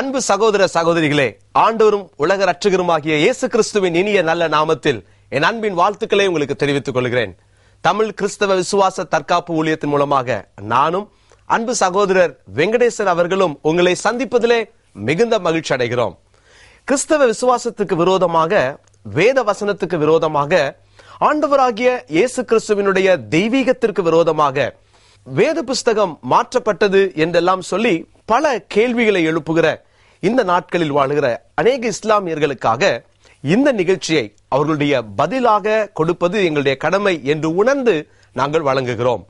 அன்பு சகோதர சகோதரிகளே ஆண்டவரும் உலக ரட்சகருமாகிய இயேசு கிறிஸ்துவின் இனிய நல்ல நாமத்தில் என் அன்பின் வாழ்த்துக்களை உங்களுக்கு தெரிவித்துக் கொள்கிறேன். தமிழ் கிறிஸ்தவ விசுவாச தற்காப்பு ஊழியத்தின் மூலமாக நானும் அன்பு சகோதரர் வெங்கடேசன் அவர்களும் உங்களை சந்திப்பதிலே மிகுந்த மகிழ்ச்சி அடைகிறோம். கிறிஸ்தவ விசுவாசத்துக்கு விரோதமாக வேத வசனத்துக்கு விரோதமாக ஆண்டவராகிய இயேசு கிறிஸ்துவினுடைய தெய்வீகத்திற்கு விரோதமாக வேத புஸ்தகம் மாற்றப்பட்டது என்றெல்லாம் சொல்லி பல கேள்விகளை எழுப்புகிற இந்த நாட்களில் வாழுகிற அநேக இஸ்லாமியர்களுக்காக இந்த நிகழ்ச்சியை அவர்களுடைய பதிலாக கொடுப்பது எங்களுடைய கடமை என்று உணர்ந்து நாங்கள் வழங்குகிறோம்.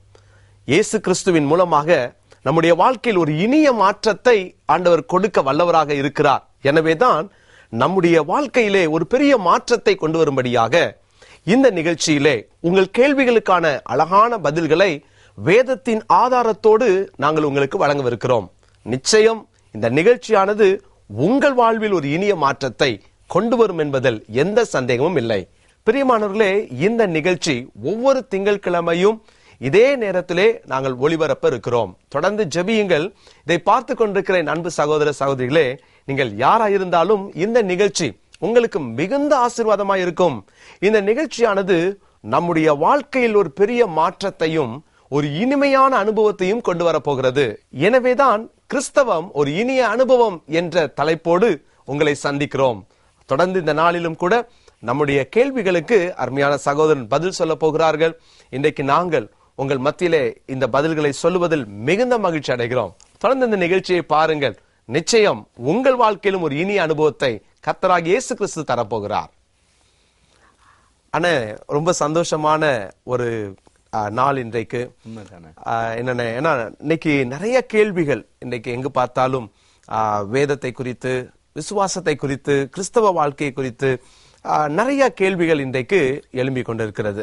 இயேசு கிறிஸ்துவின் மூலமாக நம்முடைய வாழ்க்கையில் ஒரு இனிய மாற்றத்தை ஆண்டவர் கொடுக்க வல்லவராக இருக்கிறார். எனவேதான் நம்முடைய வாழ்க்கையிலே ஒரு பெரிய மாற்றத்தை கொண்டு வரும்படியாக இந்த நிகழ்ச்சியிலே உங்கள் கேள்விகளுக்கான அழகான பதில்களை வேதத்தின் ஆதாரத்தோடு நாங்கள் உங்களுக்கு வழங்கவிருக்கிறோம். நிச்சயம் இந்த நிகழ்ச்சியானது உங்கள் வாழ்வில் ஒரு இனிய மாற்றத்தை கொண்டு வரும் என்பதில் எந்த சந்தேகமும் இல்லை. பிரியமானவர்களே இந்த நிகழ்ச்சி ஒவ்வொரு திங்கட்கிழமையும் இதே நேரத்திலே நாங்கள் ஒளிபரப்ப இருக்கிறோம். தொடர்ந்து ஜெபியுங்கள். இதை பார்த்து கொண்டிருக்கிற நண்பு அன்பு சகோதர சகோதரிகளே நீங்கள் யாராயிருந்தாலும் இந்த நிகழ்ச்சி உங்களுக்கு மிகுந்த ஆசீர்வாதமாக இருக்கும். இந்த நிகழ்ச்சியானது நம்முடைய வாழ்க்கையில் ஒரு பெரிய மாற்றத்தையும் ஒரு இனிமையான அனுபவத்தையும் கொண்டு வரப்போகிறது. எனவேதான் கிறிஸ்தவம் ஒரு இனிய அனுபவம் என்ற தலைப்போடு உங்களை சந்திக்கிறோம். தொடர்ந்து இந்த நாளிலும் கூட நம்முடைய கேள்விகளுக்கு அருமையான சகோதரன் பதில் சொல்ல போகிறார்கள். இன்றைக்கு நாங்கள் உங்கள் மத்தியிலே இந்த பதில்களை சொல்லுவதில் மிகுந்த மகிழ்ச்சி அடைகிறோம். தொடர்ந்து இந்த நிகழ்ச்சியை பாருங்கள். நிச்சயம் உங்கள் வாழ்க்கையிலும் ஒரு இனிய அனுபவத்தை கத்தராக இயேசு கிறிஸ்து தரப்போகிறார். அண்ணே ரொம்ப சந்தோஷமான ஒரு நாள் இன்றைக்கு. என்னென்ன ஏன்னா இன்னைக்கு நிறைய கேள்விகள் இன்னைக்கு எங்கு பார்த்தாலும் வேதத்தை குறித்து விசுவாசத்தை குறித்து கிறிஸ்தவ வாழ்க்கை குறித்து நிறைய கேள்விகள் இன்றைக்கு எழும்பிக் கொண்டிருக்கிறது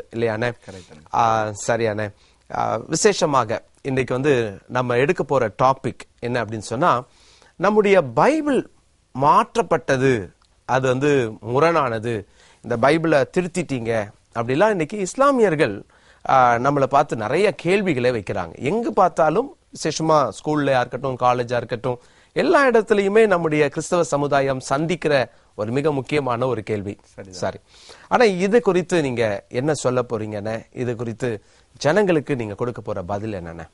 சரியாண்ணே ஆ, விசேஷமாக இன்றைக்கு வந்து நம்ம எடுக்க போற டாபிக் என்ன அப்படின்னு சொன்னா நம்முடைய பைபிள் மாற்றப்பட்டது அது வந்து முரணானது. இந்த பைபிளை திருத்திட்டீங்க அப்படிலாம் இன்னைக்கு இஸ்லாமியர்கள் நம்மளை பார்த்து நிறைய கேள்விகளை வைக்கிறாங்க. எங்கு பார்த்தாலும் விசேஷமா ஸ்கூல்லையா இருக்கட்டும் காலேஜா இருக்கட்டும் எல்லா இடத்துலயுமே நம்முடைய கிறிஸ்தவ சமுதாயம் சந்திக்கிற ஒரு மிக முக்கியமான ஒரு கேள்வி. சரி. ஆனா இது குறித்து நீங்க என்ன சொல்ல போறீங்கன்னு இது குறித்து ஜனங்களுக்கு நீங்க கொடுக்க போற பதில் என்னென்ன?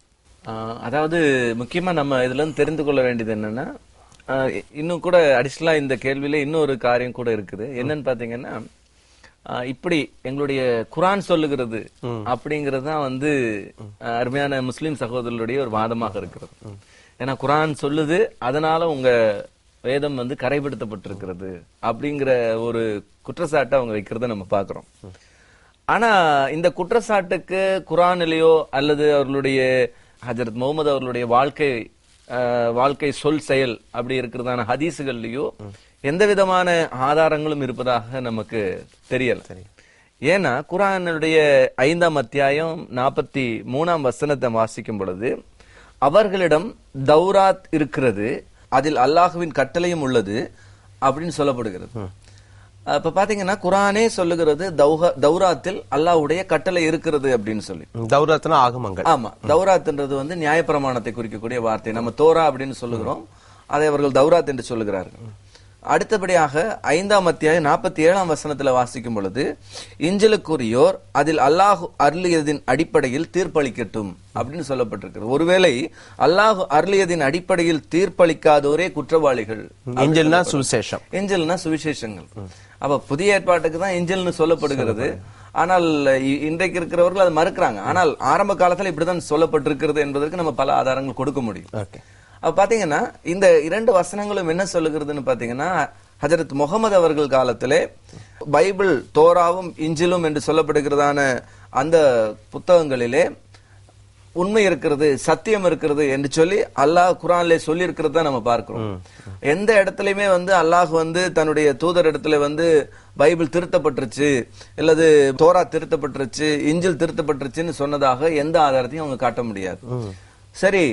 அதாவது முக்கியமா நம்ம இதுல இருந்து தெரிந்து கொள்ள வேண்டியது என்னன்னா இன்னும் கூட அடிஷனலா இந்த கேள்வியில இன்னொரு காரியம் கூட இருக்குது. என்னன்னு பாத்தீங்கன்னா இப்படி எங்களுடைய குரான் சொல்லுகிறது அப்படிங்கிறது தான் வந்து அருமையான முஸ்லிம் சகோதரர்களுடைய ஒரு வாதமாக இருக்கிறது. ஏன்னா குரான் சொல்லுது அதனால உங்க வேதம் வந்து கரைப்படுத்தப்பட்டிருக்கிறது அப்படிங்கிற ஒரு குற்றச்சாட்டை அவங்க வைக்கிறத நம்ம பாக்குறோம் ஆனா இந்த குற்றச்சாட்டுக்கு குரானிலேயோ அல்லது அவர்களுடைய ஹஜரத் முகமது அவர்களுடைய வாழ்க்கை அஹ், வாழ்க்கை சொல் செயல் அப்படி இருக்கிறதான ஹதீஸுகள்லயோ எந்த விதமான ஆதாரங்களும் இருப்பதாக நமக்கு தெரியல. ஏன்னா குரானுடைய ஐந்தாம் அத்தியாயம் நாற்பத்தி மூணாம் வசனத்தை வாசிக்கும் பொழுது அவர்களிடம் தௌராத் இருக்கிறது அதில் அல்லாஹுவின் கட்டளையும் உள்ளது அப்படின்னு சொல்லப்படுகிறது. அப்ப பாத்தீங்கன்னா குரானே சொல்லுகிறது தௌராத்தில் அல்லாஹ்வுடைய கட்டளை இருக்கிறது அப்படின்னு சொல்லி. தௌரத்ன ஆகமங்கள். ஆமா தௌராத்ன்றது வந்து நியாயப்பிரமாணத்தை குறிக்கக்கூடிய வார்த்தை. நம்ம தோரா அப்படின்னு சொல்லுகிறோம். அதை அவர்கள் தௌராத் என்று சொல்லுகிறார்கள். அடுத்தபடியாக ஐந்தாம் அத்தியாயம் நாற்பத்தி ஏழாம் வசனத்துல வாசிக்கும் பொழுது இஞ்சலுக்குரியோர் அதில் அல்லாஹ் அருளியதின் அடிப்படையில் தீர்ப்பளிக்கட்டும் அப்படின்னு சொல்லப்பட்டிருக்கிறது. ஒருவேளை அல்லாஹ் அருளியதின் அடிப்படையில் தீர்ப்பளிக்காதோரே குற்றவாளிகள் ஏஞ்சல்னா சுவிசேஷம். ஏஞ்சல்னா சுவிசேஷங்கள். அப்ப புதிய ஏற்பாட்டுக்கு தான் ஏஞ்சல்னு சொல்லப்படுகிறது. ஆனால் இன்றைக்கு இருக்கிறவர்கள் அதை மறுக்கிறாங்க. ஆனால் ஆரம்ப காலத்துல இப்படிதான் சொல்லப்பட்டிருக்கிறது என்பதற்கு நம்ம பல ஆதாரங்கள் கொடுக்க முடியும். ஓகே. அப்ப பாத்தீங்கன்னா இந்த இரண்டு வசனங்களும் என்ன சொல்லுகிறதுன்னு பாத்தீங்கன்னா ஹஜரத் முகமது அவர்கள் காலத்திலே பைபிள் தோராவும் இஞ்சிலும் என்று சொல்லப்படுகிறதான அந்த புத்தகங்களிலே உண்மை இருக்கிறது சத்தியம் இருக்கிறது என்று சொல்லி அல்லாஹ் குரான்ல சொல்லி இருக்கிறத நம்ம பார்க்கிறோம். எந்த இடத்துலயுமே வந்து அல்லாஹ் வந்து தன்னுடைய தூதர் இடத்துல வந்து பைபிள் திருத்தப்பட்டுருச்சு இல்லது தோரா திருத்தப்பட்டுருச்சு இஞ்சில் திருத்தப்பட்டுருச்சுன்னு சொன்னதாக எந்த ஆதாரத்தையும் அவங்க காட்ட முடியாது. சரி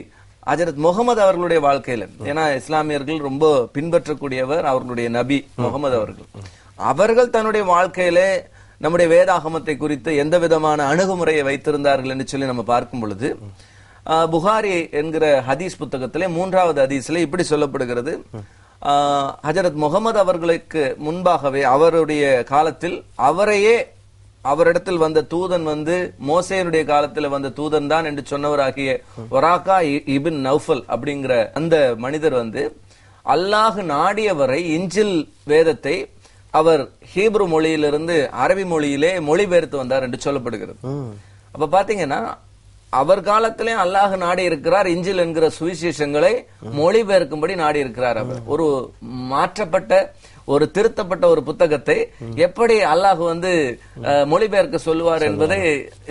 ஹஜரத் முகமது அவர்களுடைய வாழ்க்கையில. ஏன்னா இஸ்லாமியர்கள் ரொம்ப பின்பற்றக்கூடியவர் அவர்களுடைய நபி முகமது அவர்கள். அவர்கள் தன்னுடைய வாழ்க்கையிலே நம்முடைய வேதாகமத்தை குறித்து எந்த விதமான அணுகுமுறையை வைத்திருந்தார்கள் என்று சொல்லி நம்ம பார்க்கும் பொழுது ஆஹ், புகாரி என்கிற ஹதீஸ் புத்தகத்திலே மூன்றாவது ஹதீஸ்ல இப்படி சொல்லப்படுகிறது. ஆஹ், ஹஜரத் முகமது அவர்களுக்கு முன்பாகவே அவருடைய காலத்தில் அவரையே அவரிடத்தில் வந்த தூதன் வந்து மோசேனுடைய காலத்தில் வந்த தூதன் தான் என்று சொன்னவராகிய ஒராக்கா இபின் நௌஃபல் அப்படிங்கிற அந்த மனிதர் வந்து அல்லாஹ் நாடியவரை இஞ்சில் வேதத்தை அவர் ஹீப்ரு மொழியிலிருந்து அரபி மொழியிலே மொழிபெயர்த்து வந்தார் என்று சொல்லப்படுகிறது. அப்ப பாத்தீங்கன்னா அவர் காலத்திலே அல்லாஹ் நாடி இருக்கிறார் இஞ்சில் என்கிற சுவிசேஷங்களை மொழிபெயர்க்கும்படி நாடி இருக்கிறார் அவர். ஒரு மாற்றப்பட்ட ஒரு திருத்தப்பட்ட ஒரு புத்தகத்தை எப்படி அல்லாஹ் வந்து மொழிபெயர்க்க சொல்லுவார் என்பதை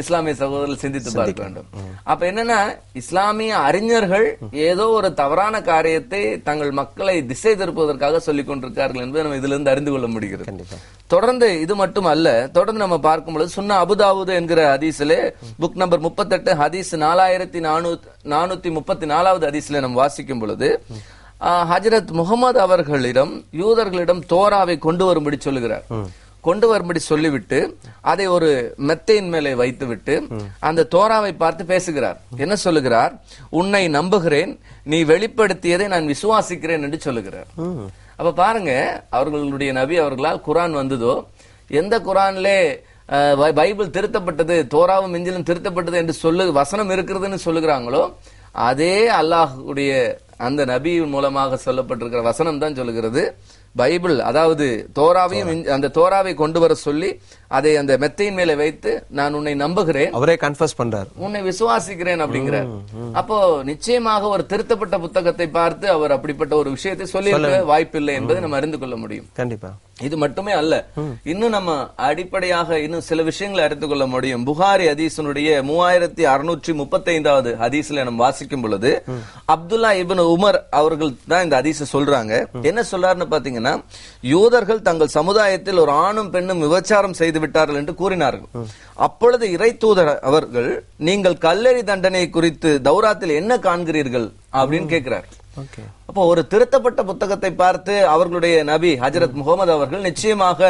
இஸ்லாமிய சகோதரர்கள் சிந்தித்து பார்க்க வேண்டும். அப்ப என்னன்னா இஸ்லாமிய அறிஞர்கள் ஏதோ ஒரு தவறான காரியத்தை தங்கள் மக்களை திசை திருப்புவதற்காக சொல்லிக் கொண்டிருக்கார்கள் என்பதை நம்ம இதுல இருந்து அறிந்து கொள்ள முடிகிறது. தொடர்ந்து இது மட்டும் அல்ல தொடர்ந்து நம்ம பார்க்கும் பொழுது சுன்னா அபுதாவுது என்கிற ஹதீஸிலே புக் நம்பர் முப்பத்தெட்டு ஹதீஸ் நாலாயிரத்தி நானூத்தி நானூத்தி முப்பத்தி நாலாவது ஹதீஸ்ல நம்ம வாசிக்கும் பொழுது ஹஜரத் முகமது அவர்களிடம் யூதர்களிடம் தோராவை கொண்டு வரும்படி சொல்லுகிறார். கொண்டு வரும்படி சொல்லிவிட்டு அதை ஒரு மெத்தையின் மேலே வைத்துவிட்டு அந்த தோராவை பார்த்து பேசுகிறார். என்ன சொல்லுகிறார்? உன்னை நம்புகிறேன் நீ வெளிப்படுத்தியதை நான் விசுவாசிக்கிறேன் என்று சொல்லுகிறார். அப்ப பாருங்க அவர்களுடைய நபி அவர்களால் குரான் வந்ததோ எந்த குரான்லே பைபிள் திருத்தப்பட்டது தோராவும் இஞ்சிலும் திருத்தப்பட்டது என்று சொல்லு வசனம் இருக்கிறதுன்னு சொல்லுகிறாங்களோ அதே அல்லாஹ்வுடைய அந்த நபியின் மூலமாக சொல்லப்பட்டிருக்கிற வசனம் தான் சொல்லுகிறது. பைபிள் அதாவது தோராவையும் அந்த தோராவை கொண்டு வர சொல்லி அதை அந்த மெத்தையின் மேலே வைத்து நான் உன்னை நம்புகிறேன். அவரே கன்ஃபர்ஸ் பண்றாரு. உன்னை விசுவாசிக்கிறேன் அப்படிங்கிறார் அப்போ நிச்சயமாக ஒரு திருத்தப்பட்ட புத்தகத்தை பார்த்து அவர் அப்படிப்பட்ட ஒரு விஷயத்தை சொல்லி வாய்ப்பில்லை என்பதை நம்ம அறிந்து கொள்ள முடியும். கண்டிப்பா. இது மட்டுமே அல்ல. இன்னும் நம்ம அடிப்படையாக இன்னும் சில விஷயங்களை அறிந்து கொள்ள முடியும். புகாரி ஹதீஸனுடைய மூவாயிரத்தி அறுநூற்றி முப்பத்தி ஐந்தாவது ஹதீஸ்ல நம்ம வாசிக்கும் பொழுது அப்துல்லா இப்னு உமர் அவர்கள் தான் இந்த ஹதீஸ சொல்றாங்க. என்ன சொல்றாருன்னு பாத்தீங்கன்னா யூதர்கள் தங்கள் சமுதாயத்தில் ஒரு ஆணும் பெண்ணும் விபச்சாரம் செய்து விட்டார்கள் என்று கூறினார்கள். அப்பொழுது இறை தூதர் அவர்கள் நீங்கள் கல்லறி தண்டனை குறித்து தௌராத்தில் என்ன காண்கிறீர்கள்? அப்படின்னு கேட்கிறார். அப்போ ஒரு திருத்தப்பட்ட புத்தகத்தை பார்த்து அவர்களுடைய நபி ஹஜரத் முகமது அவர்கள் நிச்சயமாக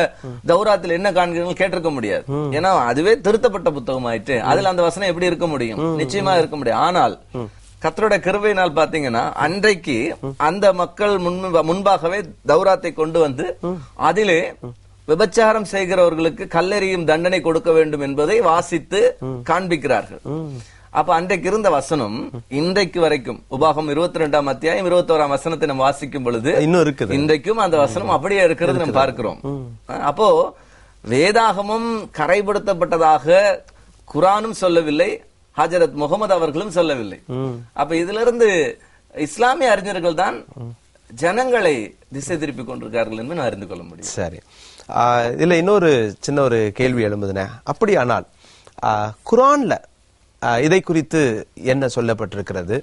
தௌராத்தில் என்ன காண்கிறீர்கள் கேட்டிருக்க முடியாது. ஏன்னா அதுவே திருத்தப்பட்ட புத்தகம் ஆயிட்டு அதுல அந்த வசனம் எப்படி இருக்க முடியும்? நிச்சயமா இருக்க முடியும் ஆனால் கர்த்தருடைய கிருபையினால் பாத்தீங்கன்னா அன்றைக்கு அந்த மக்கள் முன்பு முன்பாகவே தௌராத்தை கொண்டு வந்து அதிலே விபச்சாரம் செய்கிறவர்களுக்கு கல்லெறியும் தண்டனை கொடுக்க வேண்டும் என்பதை வாசித்து காண்பிக்கிறார்கள். அப்ப அன்றைக்கு இருந்த வசனம் இன்றைக்கு வரைக்கும் உபாகம் இருபத்தி ரெண்டாம் அத்தியாயம் இருபத்தோராம் வசனத்தை நம்ம வாசிக்கும் பொழுது இன்னும் இருக்குது. இன்றைக்கும் அந்த வசனம் அப்படியே இருக்கிறது நம்ம பார்க்கிறோம். அப்போ வேதாகமும் கரைப்படுத்தப்பட்டதாக குரானும் சொல்லவில்லை ஹஜரத் முகமது அவர்களும் சொல்லவில்லை. அப்ப இதுல இருந்து இஸ்லாமிய அறிஞர்கள் தான் ஜனங்களை திசை திருப்பி கொண்டிருக்கார்கள் என்று நான் அறிந்து கொள்ள முடியும். சரி. இதுல இன்னொரு சின்ன ஒரு கேள்வி எழும்புதுனே. அப்படியானால் குரான்ல இதை குறித்து என்ன சொல்லப்பட்டிருக்கிறது?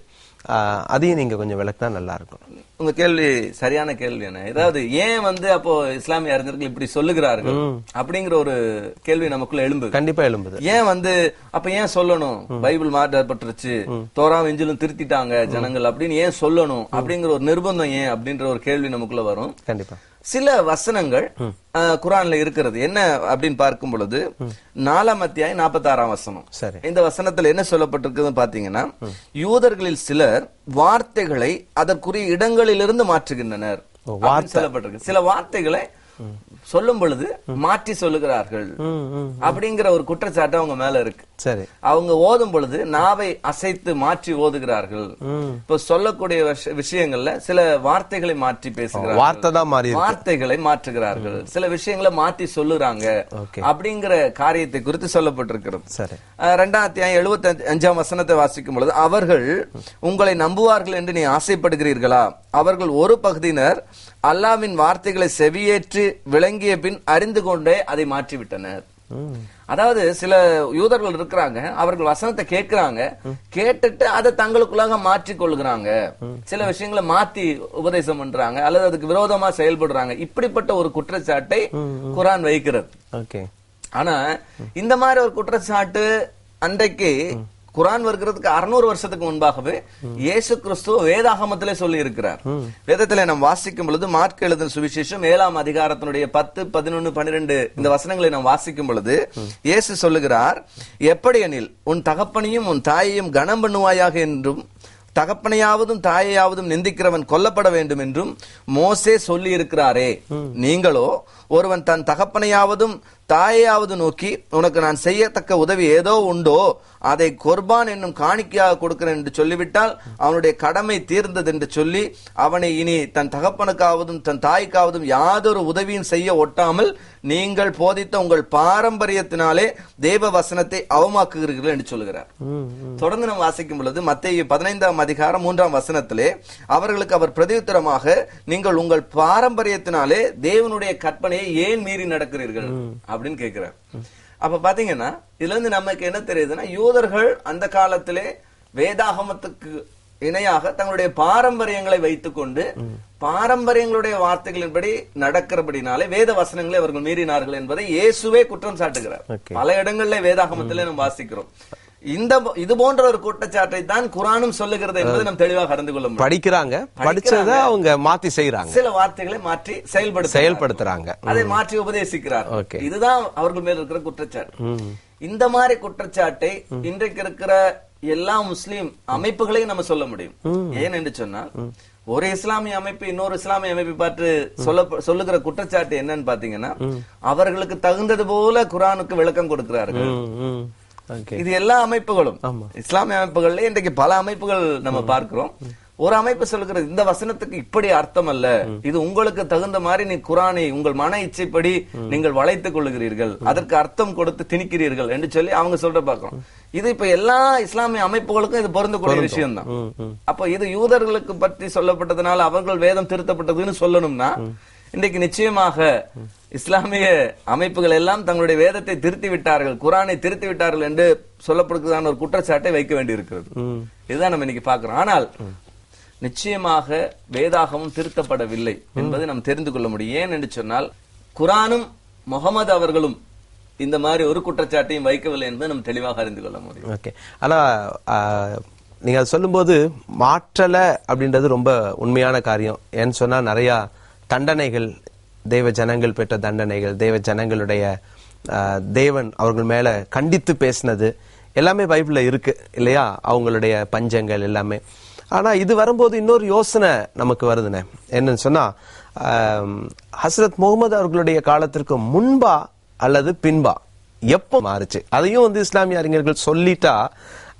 அதையும் நீங்க கொஞ்சம் விளக்குனா நல்லா இருக்கும் உங்க கேள்வி சரியான கேள்வி என்ன? ஏதாவது ஏன் வந்து அப்போ இஸ்லாமிய அறிஞர்கள் இப்படி சொல்லுகிறார்கள் அப்படிங்கிற ஒரு கேள்வி நமக்குள்ள எழும்பு கண்டிப்பா எழும்புது. ஏன் வந்து அப்ப ஏன் சொல்லணும்? பைபிள் மாற்றப்பட்டுருச்சு. தோராம் இஞ்சிலும் திருத்திட்டாங்க ஜனங்கள் அப்படின்னு ஏன் சொல்லணும்? அப்படிங்கிற ஒரு நிர்பந்தம் ஏன் அப்படின்ற ஒரு கேள்வி நமக்குள்ள வரும். கண்டிப்பா. சில வசனங்கள் குரான்ல இருக்கிறது. என்ன அப்படின்னு பார்க்கும் பொழுது நாலாம் அத்தியாயம் நாற்பத்தி ஆறாம் வசனம் இந்த வசனத்துல என்ன சொல்லப்பட்டிருக்குதுன்னு பாத்தீங்கன்னா யூதர்களில் சிலர் வார்த்தைகளை அதற்குரிய இடங்களிலிருந்து மாற்றுகின்றனர் சொல்லப்பட்டிருக்கு. சில வார்த்தைகளை சொல்லும் பொழுது மாற்றி சொல்லுகிறார்கள். அப்படிங்கிற ஒரு குற்றச்சாட்டு அவங்க மேல இருக்கு. சரி. அவங்க ஓதும் பொழுது நாவை அசைத்து மாற்றி ஓதுகிறார்கள். இப்ப சொல்லக்கூடிய விஷ- விஷயங்கள்ல சில வார்த்தைகளை மாற்றி பேசுகிறார்கள். வார்த்தை தான் மாறி. வார்த்தைகளை மாற்றுகிறார்கள். சில விஷயங்களை மாற்றி சொல்லுறாங்க. அப்படிங்கிற காரியத்தை குறித்து சொல்லப்பட்டிருக்கிறது. சரி. ரெண்டாம் அத்தியாயம் எழுபத்தி அஞ்சாம் வசனத்தை வாசிக்கும் பொழுது அவர்கள் உங்களை நம்புவார்கள் என்று நீ ஆசைப்படுகிறீர்களா? அவர்கள் ஒரு பகுதியினர் அல்லாவின் வார்த்தைகளை செவியேற்று விளங்கிய பின் அறிந்து கொண்டே அதை மாற்றிவிட்டனர். அதாவது சில யூதர்கள் இருக்கிறாங்க அவர்கள் வசனத்தை கேட்கிறாங்க கேட்டுட்டு அதை தங்களுக்குள்ளாக மாற்றிக் கொள்கிறாங்க. சில விஷயங்களை மாத்தி உபதேசம் பண்றாங்க அல்லது அதுக்கு விரோதமா செயல்படுறாங்க. இப்படிப்பட்ட ஒரு குற்றச்சாட்டை குரான் வைக்கிறது. ஓகே. ஆனா இந்த மாதிரி ஒரு குற்றச்சாட்டு அன்றைக்கு குரான் வருகிறதுக்கு அறுநூறு வருஷத்துக்கு முன்பாகவே இயேசு கிறிஸ்து வேதாகமத்திலே சொல்லி இருக்கிறார் வேதத்திலே நாம் வாசிக்கும் பொழுது மார்க் எழுதின சுவிசேஷம் ஏழாம் அதிகாரத்தினுடைய பத்து பதினொன்னு பன்னிரெண்டு இந்த வசனங்களை நாம் வாசிக்கும் பொழுது இயேசு சொல்லுகிறார் எப்படி எனில் உன் தகப்பனையும் உன் தாயையும் கனம் பண்ணுவாயாக என்றும் தகப்பனையாவதும் தாயையாவதும் நிந்திக்கிறவன் கொல்லப்பட வேண்டும் என்றும் மோசே சொல்லி இருக்கிறாரே நீங்களோ ஒருவன் தன் தகப்பனையாவதும் தாயையாவது நோக்கி உனக்கு நான் செய்யத்தக்க உதவி ஏதோ உண்டோ அதை கொர்பான் என்னும் காணிக்கையாக கொடுக்கிறேன் என்று சொல்லிவிட்டால் அவனுடைய கடமை தீர்ந்தது என்று சொல்லி அவனை இனி தன் தகப்பனுக்காவதும் தன் தாய்க்காவதும் யாதொரு உதவியும் செய்ய ஒட்டாமல் நீங்கள் போதித்த உங்கள் பாரம்பரியத்தினாலே தேவ வசனத்தை அவமாக்குகிறீர்கள் என்று சொல்லுகிறார். தொடர்ந்து நாம் வாசிக்கும் பொழுது மத்திய பதினைந்தாம் அதிகாரம் மூன்றாம் வசனத்திலே அவர்களுக்கு அவர் பிரதியுத்தரமாக நீங்கள் உங்கள் பாரம்பரியத்தினாலே தேவனுடைய கற்பனையை ஏன் மீறி நடக்கிறீர்கள்? அப்படின்னு கேட்கிறார். அப்ப பாத்தீங்கன்னா இதுல இருந்து நமக்கு என்ன தெரியுதுன்னா யூதர்கள் அந்த காலத்திலே வேதாகமத்துக்கு இணையாக தங்களுடைய பாரம்பரியங்களை வைத்துக்கொண்டு பாரம்பரியங்களுடைய வார்த்தைகளின்படி நடக்கிறபடினாலே வேத வசனங்களை அவர்கள் மீறினார்கள் என்பதை இயேசுவே குற்றம் சாட்டுகிறார். பல இடங்களிலே வேதாகமத்திலே நாம் வாசிக்கிறோம். இந்த இது போன்ற ஒரு குற்றச்சாட்டை தான் குரானும் சொல்லுகிறது என்பதை நாம் தெளிவாக அறிந்து கொள்ள படிக்கிறாங்க. படிச்சத அவங்க மாத்தி செய்யறாங்க சில வார்த்தைகளை மாற்றி செயல்படுத்த செயல்படுத்துறாங்க. அதை மாற்றி உபதேசிக்கிறார். இதுதான் அவர்கள் மேல் இருக்கிற குற்றச்சாட்டு. இந்த மாதிரி குற்றச்சாட்டை இன்றைக்கு இருக்கிற எல்லா முஸ்லிம் அமைப்புகளையும் நம்ம சொல்ல முடியும். ஏன் என்று சொன்னால் ஒரு இஸ்லாமிய அமைப்பு இன்னொரு இஸ்லாமிய அமைப்பை பார்த்து சொல்ல சொல்லுகிற குற்றச்சாட்டு என்னன்னு பாத்தீங்கன்னா அவர்களுக்கு தகுந்தது போல குரானுக்கு விளக்கம் கொடுக்கிறார்கள். இது எல்லா அமைப்புகளும். இஸ்லாமிய அமைப்புகள்ல இன்றைக்கு பல அமைப்புகள் நம்ம பார்க்கிறோம். ஒரு அமைப்பு சொல்லுகிறது இந்த வசனத்துக்கு இப்படி அர்த்தம் அல்ல இது உங்களுக்கு தகுந்த மாதிரி நீ குரானை உங்கள் மன இச்சைப்படி நீங்கள் வளைத்துக் கொள்ளுகிறீர்கள். அதற்கு அர்த்தம் கொடுத்து திணிக்கிறீர்கள் என்று சொல்லி அவங்க சொல்ற பார்க்கிறோம். இது இப்ப எல்லா இஸ்லாமிய அமைப்புகளுக்கும் இது பொருந்தக்கூடிய விஷயம் தான் அப்ப இது யூதர்களுக்கு பற்றி சொல்லப்பட்டதுனால அவர்கள் வேதம் திருத்தப்பட்டதுன்னு சொல்லணும்னா இன்றைக்கு நிச்சயமாக இஸ்லாமிய அமைப்புகள் எல்லாம் தங்களுடைய வேதத்தை திருத்தி விட்டார்கள் குரானை திருத்தி விட்டார்கள் என்று சொல்லப்படுகிறதான ஒரு குற்றச்சாட்டை வைக்க வேண்டியிருக்கிறது. இதுதான் நம்ம இன்னைக்கு பார்க்கிறோம். ஆனால் நிச்சயமாக வேதாகமும் திருத்தப்படவில்லை என்பதை நாம் தெரிந்து கொள்ள முடியும். ஏன் என்று சொன்னால் குரானும் முகமது அவர்களும் இந்த மாதிரி ஒரு குற்றச்சாட்டையும் வைக்கவில்லை என்பதை நாம் தெளிவாக அறிந்து கொள்ள முடியும். ஓகே. ஆனா நீங்க அது சொல்லும்போது மாற்றல அப்படின்றது ரொம்ப உண்மையான காரியம். ஏன்னு சொன்னா நிறைய தண்டனைகள் தேவ ஜனங்கள் பெற்ற தண்டனைகள் தேவ ஜனங்களுடைய தேவன் அவர்கள் மேல கண்டித்து பேசினது எல்லாமே பைபிள்ல இருக்கு இல்லையா? அவங்களுடைய பஞ்சங்கள் எல்லாமே. ஆனா இது வரும்போது இன்னொரு யோசனை நமக்கு வருதுண்ணே என்னன்னு சொன்னா ஆம், ஹஸ்ரத் முகமது அவர்களுடைய காலத்திற்கு முன்பா அல்லது பின்பா? எப்போ மாறுச்சு? அதையும் வந்து இஸ்லாமிய அறிஞர்கள் சொல்லிட்டா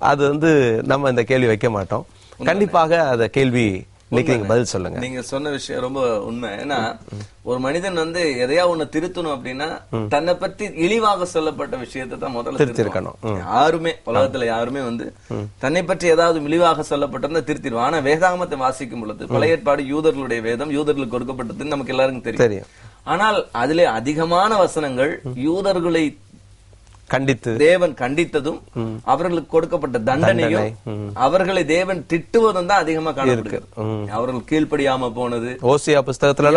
அது வந்து நம்ம இந்த கேள்வி வைக்க மாட்டோம். கண்டிப்பாக அத கேள்வி இன்னைக்கு நீங்க பதில் சொல்லுங்க. நீங்க சொன்ன விஷயம் ரொம்ப உண்மை. ஏன்னா ஒரு மனிதன் வந்து எதையா ஒண்ணு திருத்தணும் அப்படின்னா தன்னை பத்தி இழிவாக சொல்லப்பட்ட விஷயத்தை தான் முதல்ல திருத்திருக்கணும். யாருமே உலகத்துல யாருமே வந்து தன்னை பற்றி ஏதாவது இழிவாக சொல்லப்பட்டிருந்தா திருத்திடுவான். ஆனா வேதாகமத்தை வாசிக்கும் பொழுது பழைய ஏற்பாடு யூதர்களுடைய வேதம் யூதர்களுக்கு கொடுக்கப்பட்டதுன்னு நமக்கு எல்லாருக்கும் தெரியும். தெரியும். ஆனால் அதிலே அதிகமான வசனங்கள் யூதர்களை கண்டித்து. தேவன் கண்டித்ததும் அவர்களுக்கு கொடுக்கப்பட்ட தண்டனையும் அவர்களை தேவன் திட்டுவதும் தான் அதிகமா காணப்படுகிறது அவர்கள் கீழ்ப்படியாம போனது. ஓசியா புஸ்தகத்துல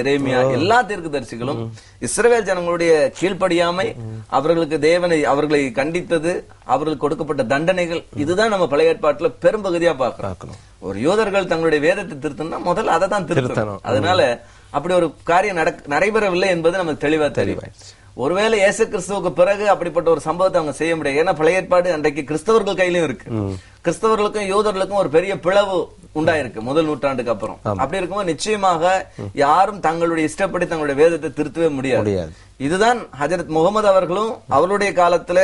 எரேமியா எல்லா தீர்க்கதரிசிகளும் இஸ்ரவேல் ஜனங்களுடைய கீழ்ப்படியாமை அவர்களுக்கு தேவனை அவர்களை கண்டித்தது அவர்களுக்கு கொடுக்கப்பட்ட தண்டனைகள் இதுதான் நம்ம பழைய ஏற்பாட்டுல பெரும்பகுதியா பார்க்கிறோம். ஒரு யூதர்கள் தங்களுடைய வேதத்தை திருத்தணும்னா முதல்ல அதை தான் திருத்தணும். அதனால அப்படி ஒரு காரியம் நடக்க- நடைபெறவில்லை என்பது நமக்கு தெளிவா தெரியும். ஒருவேளை இயேசு கிறிஸ்துவுக்கு பிறகு அப்படிப்பட்ட ஒரு சம்பவத்தை அவங்க செய்ய முடியாது. ஏன்னா பழைய ஏற்பாடு அன்றைக்கு கிறிஸ்தவர்கள் கையிலும் இருக்கு. கிறிஸ்தவர்களுக்கும் யூதர்களுக்கும் ஒரு பெரிய பிளவு உண்டாயிருக்கு முதல் நூற்றாண்டுக்கு அப்புறம். அப்படி இருக்கும்போது நிச்சயமாக யாரும் தங்களுடைய இஷ்டப்படி தங்களுடைய வேதத்தை திருத்தவே முடியாது. இதுதான் ஹஜரத் முகமது அவர்களும் அவருடைய காலத்துல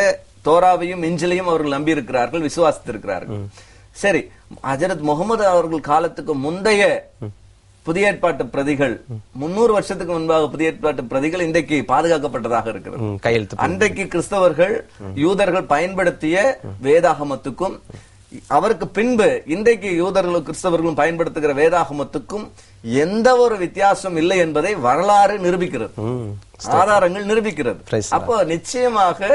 தோராவையும் இஞ்சிலையும் அவர்கள் நம்பி இருக்கிறார்கள் விசுவாசித்திருக்கிறார்கள் சரி ஹஜரத் முகமது அவர்கள் காலத்துக்கு முந்தைய புதிய ஏற்பாட்டு பிரதிகள். முன்னூறு வருஷத்துக்கு முன்பாக புதிய ஏற்பாட்டு பிரதிகள் இன்றைக்கு பாதுகாக்கப்பட்டதாக இருக்கிறது. கையெழுத்து அன்றைக்கு கிறிஸ்தவர்கள் யூதர்கள் பயன்படுத்திய வேதாகமத்துக்கும் அவருக்கு பின்பு இன்றைக்கு யூதர்களும் கிறிஸ்தவர்களும் பயன்படுத்துகிற வேதாகமத்துக்கும் எந்த ஒரு வித்தியாசம் இல்லை என்பதை வரலாறு நிரூபிக்கிறது. ஆதாரங்கள் நிரூபிக்கிறது. அப்போ நிச்சயமாக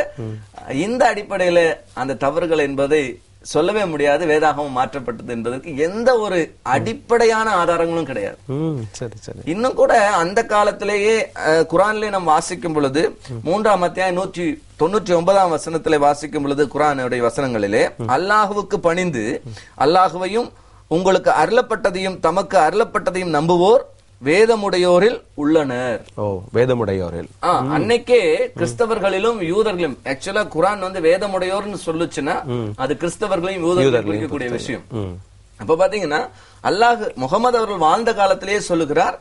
இந்த அடிப்படையில அந்த தவறுகள் என்பதை சொல்லவே முடியாது வேதாகமம் மாற்றப்பட்டது என்பதற்கு எந்த ஒரு அடிப்படையான ஆதாரங்களும் கிடையாது. இன்னும் கூட அந்த காலத்திலேயே குரானிலே நாம் வாசிக்கும் பொழுது மூன்றாம் அத்தியாயம் நூற்றி தொண்ணூற்றி ஒன்பதாம் வசனத்திலே வாசிக்கும் பொழுது குரானுடைய வசனங்களிலே அல்லாஹுவுக்கு பணிந்து அல்லாஹுவையும் உங்களுக்கு அருளப்பட்டதையும் தமக்கு அருளப்பட்டதையும் நம்புவோர் வேதமுடையோரில் உள்ளனர். ஓ வேதமுடையோரில். அன்னைக்கே கிறிஸ்தவர்களிலும் யூதர்களும் ஆக்சுவலா குரான் வந்து வேதமுடையோர்னு சொல்லுச்சுன்னா அது கிறிஸ்தவர்களையும் யூதர்களையும் குறிக்கக்கூடிய விஷயம். அப்ப பாத்தீங்கன்னா அல்லாஹ் முகமது அவர்கள் வாழ்ந்த காலத்திலேயே சொல்லுகிறார்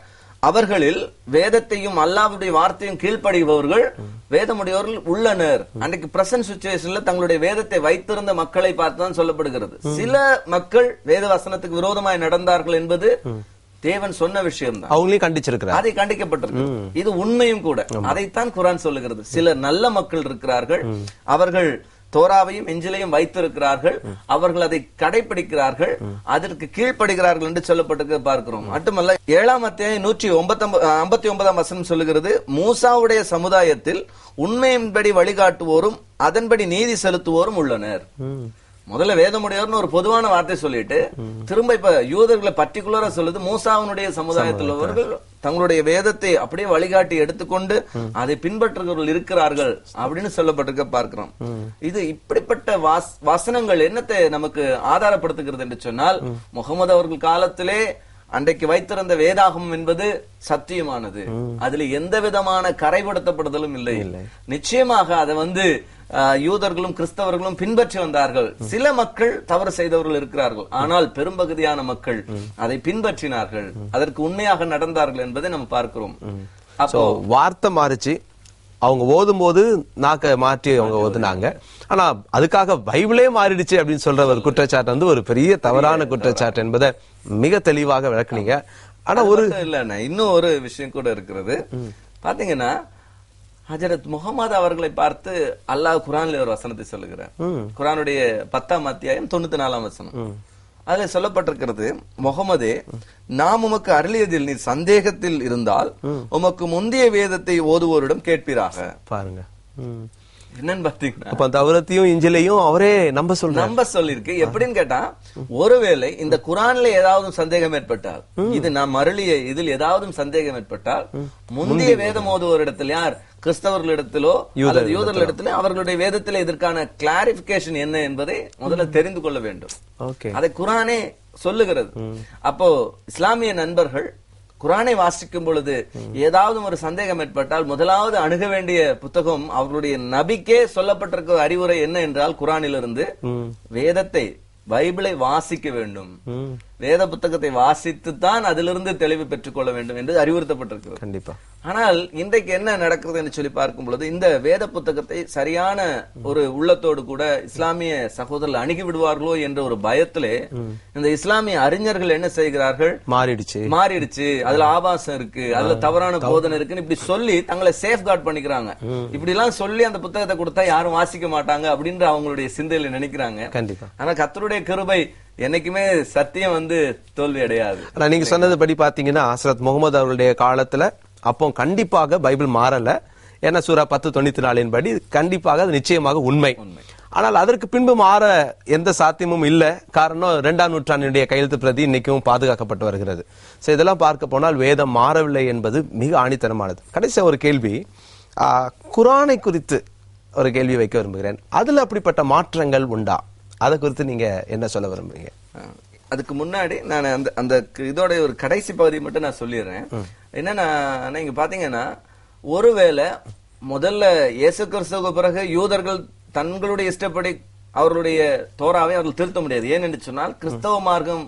அவர்களில் வேதத்தையும் அல்லாஹ்வுடைய வார்த்தையும் கீழ்ப்படிபவர்கள் வேதமுடையோர்கள் உள்ளனர். அன்றைக்கு பிரசன்ட் சுச்சுவேஷன்ல தங்களுடைய வேதத்தை வைத்திருந்த மக்களை பார்த்து தான் சொல்லப்படுகிறது சில மக்கள் வேத வசனத்துக்கு விரோதமாய் நடந்தார்கள் என்பது தேவன் சொன்ன விஷயம்தான். அவங்களையும் கண்டிச்சிருக்கிறார். அதை கண்டிக்கப்பட்டிருக்கு. இது உண்மையும் கூட. அதைத்தான் குரான் சொல்லுகிறது. சில நல்ல மக்கள் இருக்கிறார்கள். அவர்கள் தோராவையும் எஞ்சிலையும் வைத்திருக்கிறார்கள். அவர்கள் அதை கடைபிடிக்கிறார்கள் அதற்கு கீழ்ப்படுகிறார்கள் என்று சொல்லப்பட்டு பார்க்கிறோம். மட்டுமல்ல ஏழாம் அத்தியாயம் நூற்றி ஐம்பத்தி ஒன்பதாம் வசனம் சொல்லுகிறது மூசாவுடைய சமுதாயத்தில் உண்மையின்படி வழிகாட்டுவோரும் அதன்படி நீதி செலுத்துவோரும் உள்ளனர். முதல்ல வேதமுடையவர்னு ஒரு பொதுவான வார்த்தை சொல்லிட்டு திரும்ப இப்ப யூதர்களை பர்டிகுலரா சொல்லுது. மூசாவினுடைய சமுதாயத்தில் உள்ளவர்கள் தங்களுடைய வேதத்தை அப்படியே வழிகாட்டி எடுத்துக்கொண்டு அதை பின்பற்றுகிறவர்கள் இருக்கிறார்கள் அப்படின்னு சொல்லப்பட்டிருக்க பார்க்கிறோம். இது இப்படிப்பட்ட வசனங்கள் என்னத்தை நமக்கு ஆதாரப்படுத்துகிறது என்று சொன்னால் முகமது அவர்கள் காலத்திலே அன்றைக்கு வைத்திருந்த வேதாகம் என்பது சத்தியமானது. அதுல எந்த விதமான கரைபடுத்தப்படுதலும் இல்லை. நிச்சயமாக அதை வந்து யூதர்களும் கிறிஸ்தவர்களும் பின்பற்றி வந்தார்கள். சில மக்கள் தவறு செய்தவர்கள் இருக்கிறார்கள். ஆனால் பெரும்பகுதியான மக்கள் அதை பின்பற்றினார்கள். அதற்கு உண்மையாக நடந்தார்கள் என்பதை நம்ம பார்க்கிறோம். அப்போ வார்த்தை மாறிச்சு. அவங்க ஓதும் போது நாக்க மாற்றி அவங்க ஓதுனாங்க. ஆனா அதுக்காக பைபிளே மாறிடுச்சு அப்படின்னு சொல்ற ஒரு குற்றச்சாட்டு வந்து ஒரு பெரிய தவறான குற்றச்சாட்டு என்பதை மிக தெளிவாக விளக்குனீங்க. ஆனா ஒரு இல்லண்ணா இன்னும் ஒரு விஷயம் கூட இருக்கிறது. பாத்தீங்கன்னா ஹஜரத் முகமது அவர்களை பார்த்து அல்லாஹ் குரான்ல ஒரு வசனத்தை சொல்லுகிறார். குரானுடைய பத்தாம் அத்தியாயம் தொண்ணூத்தி நாலாம் வசனம். அதுல சொல்லப்பட்டிருக்கிறது முகமதே நாம் உமக்கு அருளியதில் நீ சந்தேகத்தில் இருந்தால் உமக்கு முந்தைய வேதத்தை ஓதுவோரிடம் கேட்பீராக. பாருங்க. என்னன்னு பாத்தீங்கன்னா அப்ப தவறத்தையும் இஞ்சிலையும் அவரே நம்ப சொல்றாரு. நம்ப சொல்லிருக்கு எப்படின்னு கேட்டா ஒருவேளை இந்த குரான்ல ஏதாவது சந்தேகம் ஏற்பட்டால் இது நாம் மருளிய இதில் ஏதாவது சந்தேகம் ஏற்பட்டால் முந்தைய வேதம் ஓதுவோரிடத்தில் யார்? கிறிஸ்தவர்களிடத்திலோ அல்லது யூதர்களிடத்திலோ. அவர்களுடைய வேதத்தில் இதற்கான கிளாரிபிகேஷன் என்ன என்பதை முதல்ல தெரிந்து கொள்ள வேண்டும். அதை குரானே சொல்லுகிறது. அப்போ இஸ்லாமிய நண்பர்கள் குரானை வாசிக்கும் பொழுது ஏதாவது ஒரு சந்தேகம் ஏற்பட்டால் முதலாவது அணுக வேண்டிய புத்தகம் அவர்களுடைய நபிக்கே சொல்லப்பட்டிருக்க அறிவுரை என்ன என்றால் குரானிலிருந்து வேதத்தை பைபிளை வாசிக்க வேண்டும். வேத புத்தகத்தை வாசித்து தான் அதிலிருந்து தெளிவு பெற்றுக்கொள்ள வேண்டும் என்று அறிவுறுத்தப்பட்டிருக்கிறது. கண்டிப்பா. ஆனால் இன்றைக்கு என்ன நடக்கிறது என்று சொல்லி பார்க்கும் பொழுது இந்த வேத புத்தகத்தை சரியான ஒரு உள்ளத்தோடு கூட இஸ்லாமிய சகோதரர்கள் அணுகி விடுவார்களோ என்ற ஒரு பயத்திலே இந்த இஸ்லாமிய அறிஞர்கள் என்ன செய்கிறார்கள்? மாறிடுச்சு. மாறிடுச்சு. அதுல ஆபாசம் இருக்கு. அதுல தவறான போதனை இருக்குன்னு இப்படி சொல்லி தங்களை சேஃப் கார்டு பண்ணிக்கிறாங்க. இப்படி எல்லாம் சொல்லி அந்த புத்தகத்தை கொடுத்தா யாரும் வாசிக்க மாட்டாங்க அப்படின்ற அவங்களுடைய சிந்தையில நினைக்கிறாங்க. கண்டிப்பா. ஆனா கர்த்தருடைய கிருபை என்னைக்குமே சத்தியம் வந்து தோல்வி அடையாது. ஆனா நீங்க சொன்னது படி பாத்தீங்கன்னா ஹஸ்ரத் முகமது அவருடைய காலத்துல அப்போ கண்டிப்பாக பைபிள் மாறல. ஏன்னா சூரா பத்து தொண்ணூத்தி நாலின் படி கண்டிப்பாக அது நிச்சயமாக உண்மை. ஆனால் அதற்கு பின்பு மாற எந்த சாத்தியமும் இல்ல. காரணம் இரண்டாம் நூற்றாண்டினுடைய கையெழுத்து பிரதி இன்னைக்கும் பாதுகாக்கப்பட்டு வருகிறது. சோ இதெல்லாம் பார்க்க போனால் வேதம் மாறவில்லை என்பது மிக ஆணித்தனமானது. கடைசியா ஒரு கேள்வி. குரானை குறித்து ஒரு கேள்வி வைக்க விரும்புகிறேன். அதுல அப்படிப்பட்ட மாற்றங்கள் உண்டா? அதை குறித்து நீங்க என்ன சொல்ல விரும்புறீங்க? அதுக்கு முன்னாடி நான் அந்த அந்த இதோட ஒரு கடைசி பகுதி மட்டும் நான் சொல்லிடுறேன். என்னன்னா நீங்க பாத்தீங்கன்னா ஒருவேளை முதல்ல இயேசு கிறிஸ்துவுக்கு பிறகு யூதர்கள் தங்களுடைய இஷ்டப்படி அவர்களுடைய தோராவை அவர்கள் திருத்த முடியாது. ஏன் என்று சொன்னால் கிறிஸ்தவ மார்க்கம்